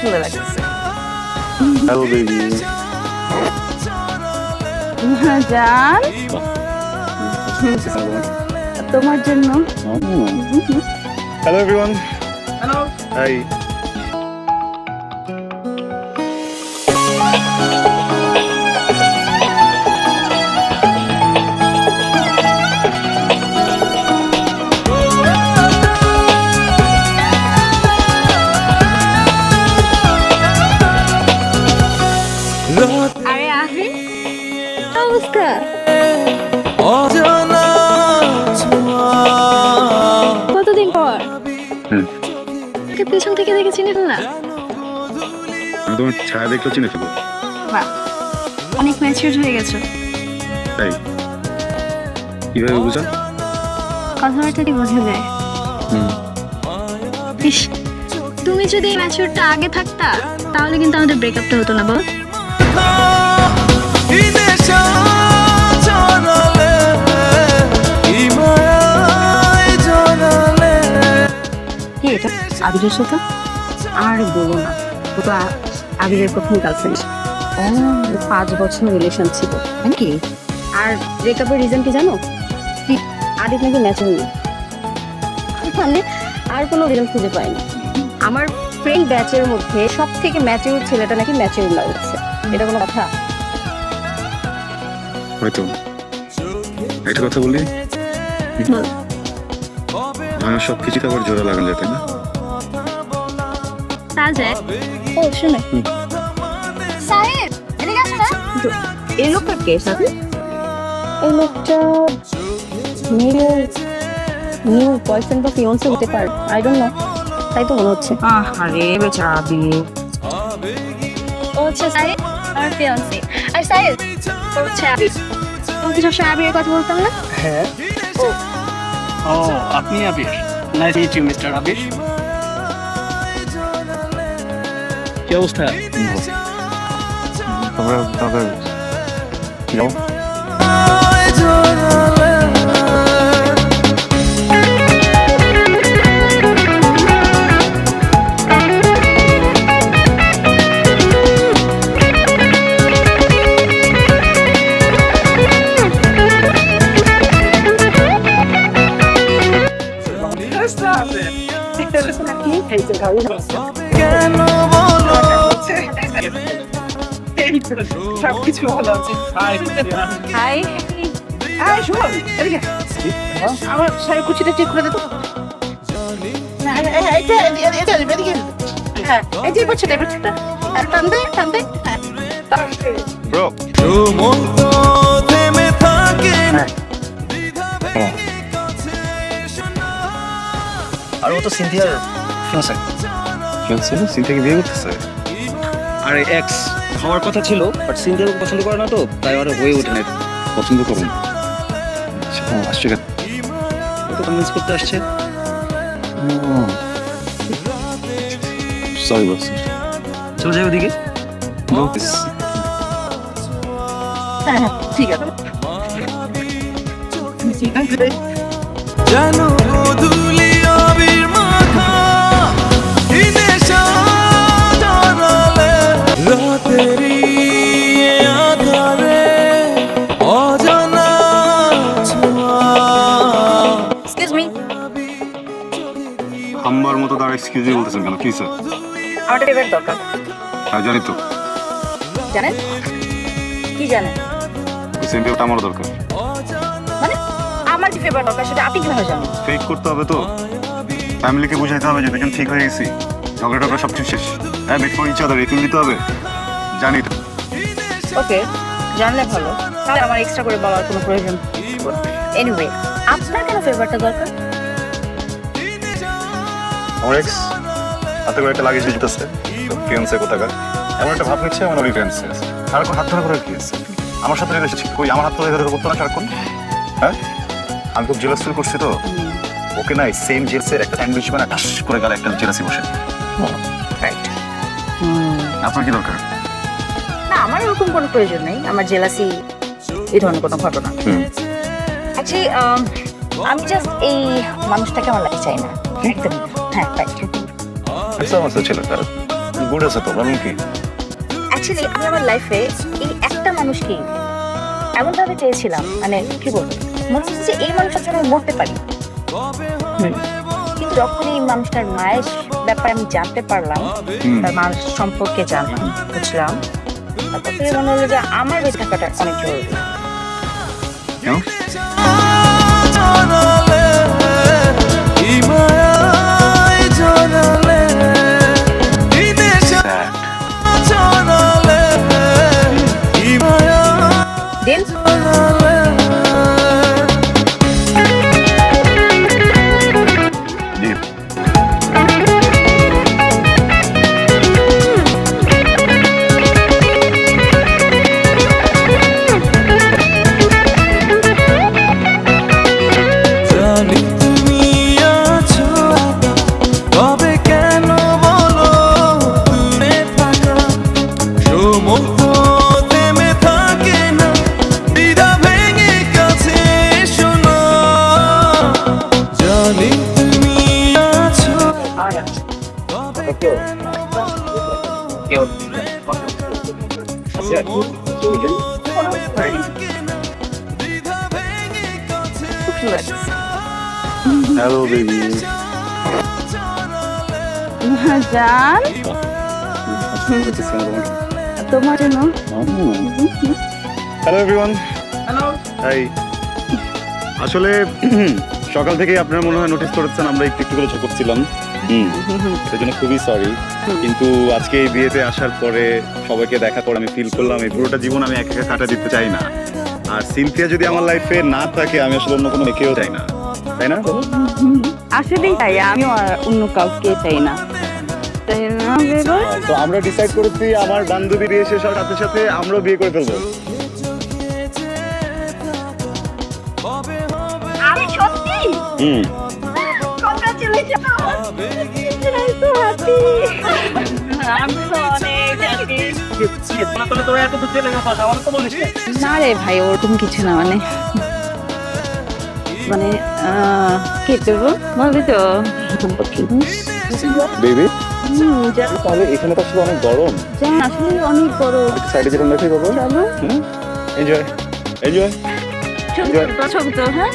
সুন্দর লাগতেছে। Hello baby. জান তোমার জন্য। Hello everyone. হ্যালো হাই তোকে পেছন থেকে দেখে চিনে ফেললাম আমি তোমার ছায়া দেখলে চিনে ফেলব। বাহ অনেক ম্যাচিউর হয়ে গেছো। তাই? কীভাবে বুঝা কথাবার্তাটি বোঝা যায়? ইস তুমি যদি এই ম্যাচিউরটা আগে থাকতা তাহলে কিন্তু আমাদের ব্রেকআপটা হতো না বল। এটা আবিরের সাথে? আর বলো না ও তো আবিরের প্রথম গার্লফ্রেন্ড ও পাঁচ বছর রিলেশন ছিল। নাকি? আর ব্রেকআপের রিজন কি জানো? আদিত নাকি ম্যাচুর নেই মানে আর কোনো রিজন খুঁজে পাইনি। আমার ফ্রেন্ড ব্যাচের মধ্যে সব থেকে ম্যাচিউর ছেলেটা নাকি ম্যাচিউর লাগছে এটা কোনো কথা? হয়তো। একটা কথা বলি? আমার সব কিছুতে আবার জোড়া লাগানো যায় না? তা যায় ও শুনে। সাহেব এদিকে আসো না। এই লোকটার কে সাথে? এই লোকটা নিউ বয়ফ্রেন্ড বা ফিয়ন্সে হতে পারে। আই ডোন্ট নো তাই তো মনে হচ্ছে। আরে বেচারা বিয়ে ও হচ্ছে সাহেব আমার ফিয়ন্সে আর সাহেব ও হচ্ছে আবির তোমাকে সবসময় আবিরের কথা বলতাম না? হ্যাঁ। ও ও আপনি Abir. Nice meet you mister Abir. কি অবস্থা? তোমরা তাহলে যাও সবকিছু ভালো আছে হাই এই শোন এদিকে। আমার শাড়ি কুচিটা চেক করে দে তো। হ্যাঁ। হ্যাঁ। হ্যাঁ, আর ও তো ফিয়ান্সে। ফিয়ান্সে সিনথিয়াকে বিয়ে করতেছে? আরে এক্স হওয়ার কথা ছিল বাট সিনথিয়া পছন্দ করে না তো তাই আর হয়ে ওঠে না। পছন্দ করুন আসছে কেন? তো কনভিন্স করতে আসছে। সরি বস চলে যাই ওদিকে। হ্যাঁ হ্যাঁ ঠিক আছে। জানো গোধূলি এক্সকিউজ হাম্বার মতো তার এক্সকিউজই বলতেছেন কেন? কি স্যার? আমার একটা দরকার। হ্যাঁ জানি তো। জানেন? কি জানেন? আমারও দরকার। মানে আমার দরকার সেটা আপনি কীভাবে জানেন? ফেক করতে হবে তো। ফ্যামিলিকে বোঝাইতে হবে যে দুজন ঠিক হয়ে গেছি। ঝগড়া টগড়া সব কিছু শেষ। হ্যাঁ bet for each other rating দিতে হবে। জানি তো ওকে জানলে ভালো। তাহলে আমার এক্সট্রা করে বলার কোনো প্রয়োজন এনিওয়ে আপনার কেন ফেভারটা দরকার? আমার এক্স হাতে করে একটা লাগেজ যেতেছে। ফিয়ান্সে কোথাকার? এমন একটা ভাব নিচ্ছে আমার ওই ফিয়ান্সে আর এখন হাত ধরা করার কি আছে আমার সাথে রিলেশন কই? আমার হাত ধরে ধরে করতো না সারাক্ষণ? হ্যাঁ? আমি খুব জেলাস ফিল করছি তো। ওকে নাই সেম জেলসের একটা স্যান্ডউইচ মানে টাস করে গেল একটা জেলাসি বসে। রাইট আপনার কি দরকার? এরকম কোনো প্রয়োজন নেই। আমার জেলাসি এই ধরনের কোনো ঘটনা। অ্যাকচুয়ালি আমি জাস্ট এই মানুষটাকে আমার লাইফে চাই না। একদম হ্যাঁ আচ্ছা ছেলেটা গুড আছে তো কি? অ্যাকচুয়ালি আমি আমার লাইফে এই একটা মানুষকেই এমন ভাবে চেয়েছিলাম মানে কি বলব মনে হচ্ছে যে এই মানুষটার জন্য মরতে পারি। কিন্তু যখন এই মানুষটার মায়ের ব্যাপারে আমি জানতে পারলাম তার মানুষ সম্পর্কে জানলাম বুঝলাম থেকে। মনে হলো যে আমার বেঁচে থাকাটা অনেক জরুরি। কেন? লাগছে। হ্যালো বেবি জান তোমার জন্য। হ্যালো এভরিওয়ান হাই আসলে সকাল থেকেই আপনারা মনে হয় নোটিস করেছেন আমরা একটু একটু করে করছিলাম। হুম। এটার জন্য খুবই সরি কিন্তু আজকে এই বিয়েতে আসার পরে সবাইকে দেখা করে আমি ফিল করলাম এই পুরোটা জীবন আমি একা একা কাটা দিতে চাই না। আর সিনথিয়া যদি আমার লাইফে না থাকে আমি আসলে অন্য কোনো মেয়েকেও চাই না। তাই না? আসলেই তাই আমিও অন্য কাউকে চাই না। তো আমরা ডিসাইড করেছি আমার বান্ধবী বিয়ে শেষ হওয়ার সাথে সাথে আমরাও বিয়ে করে ফেলব। আমি সত্যি? হুম। কংগ্রাচুলেশন সো হ্যাপি না রে ভাই ওরকম কিছু না মানে মানে আহ, কি করব বলবি তো? বেবি তাহলে এখানে তো আসলে অনেক গরম। আসলে অনেক বড় সাইডে যেরকম রাখি বাবা চলো। এনজয় এনজয় ছবি তো হ্যাঁ?